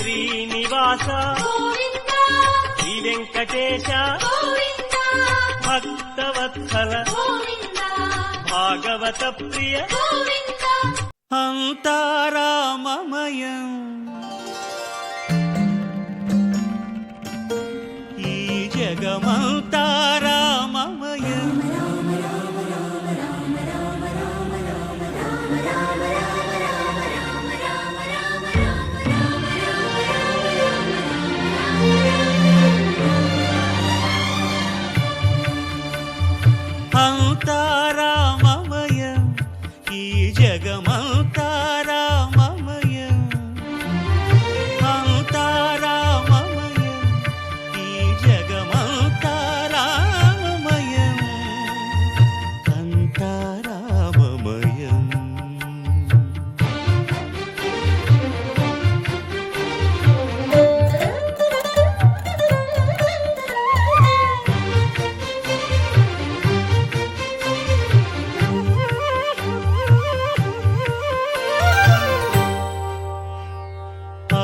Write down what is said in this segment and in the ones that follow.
శ్రీనివాస గోవింద శ్రీ వెంకటేశ గోవింద భక్తవత్సల గోవింద భాగవత ప్రియ. గోవింద. అంతారామమయం అంతారామమయం ఈ జగమంతారామమయం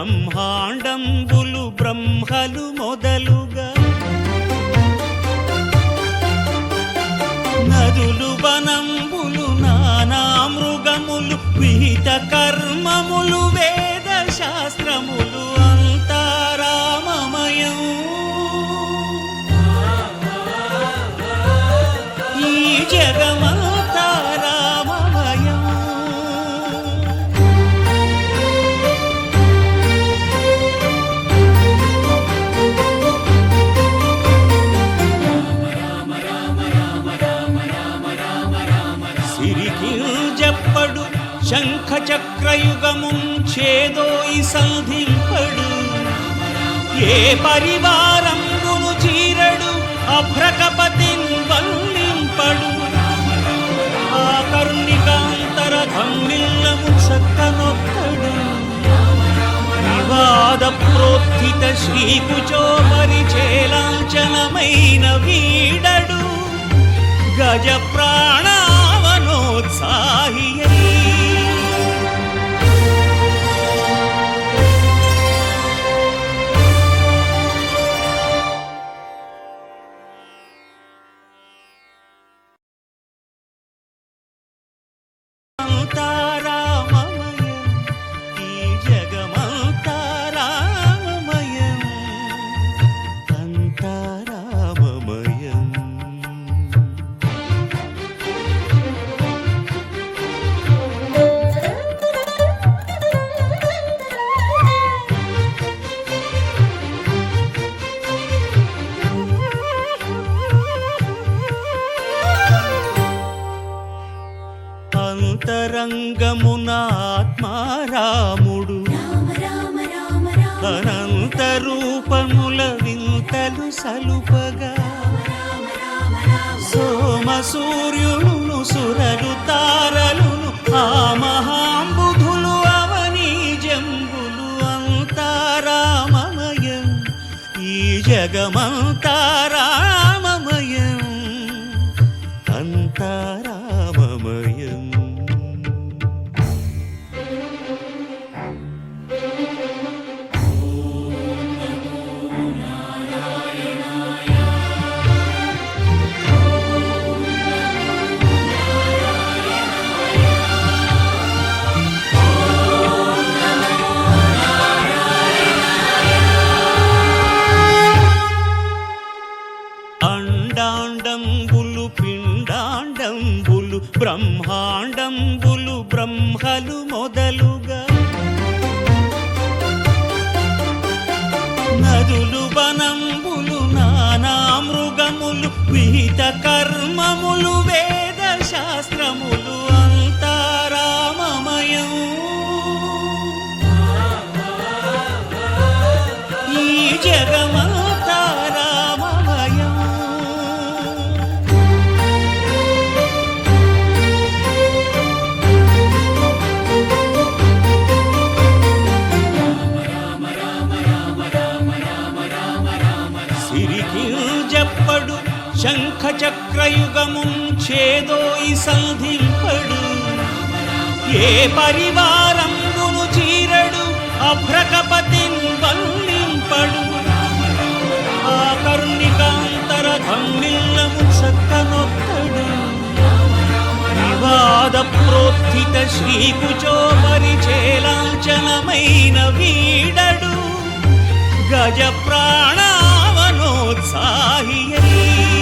బ్రహ్మాండంబులు బ్రహ్మలు మొదలుగా. నదులు వనంబులు నానా మృగములు విహిత కర్మములు వే సిరికి చెప్పడు శంఖ చక్రయుగము చేదోయి సంధింపడు. ఏ పరివారంబును చీరడు అభ్రకపతిన్ వల్లింపడు. ఆ కరుణికాంతర ధమ్మిల్లము చక్కనొక్కడు. వివాద ప్రోత్థిత శ్రీకుచో పరిచేలాంచనమైన వీడడు. గజ ప్రాణ అంతరంగమునాత్మారాముడు. అనంత రూపముల వింతలు సలుపగా. సోమ సూర్యులను సురలు తారలును ఆ మహాంబుధులు అవని జంబులు అంతారామమయం. ఈ జగమంతారా బ్రహ్మాండంబులు బ్రహ్మలు మొదలుగా నదులు వనంబులు నానా మృగములు విహిత కర్మములు వేద శాస్త్రములు చెప్పడు శంఖ చక్రయుగమున్ చేదోయి సంధింపడు. ఏ పరివారంబును చీరడు అభ్రకపతిన్ వల్లింపడు. ఆ కరుణికాంతర ధమ్మిల్లము చక్కనొక్కడు. వివాద ప్రోత్థిత శ్రీకుచో పరిచేలాంచనమైన వీడడు. గజ ప్రాణావనోత్సాహియీ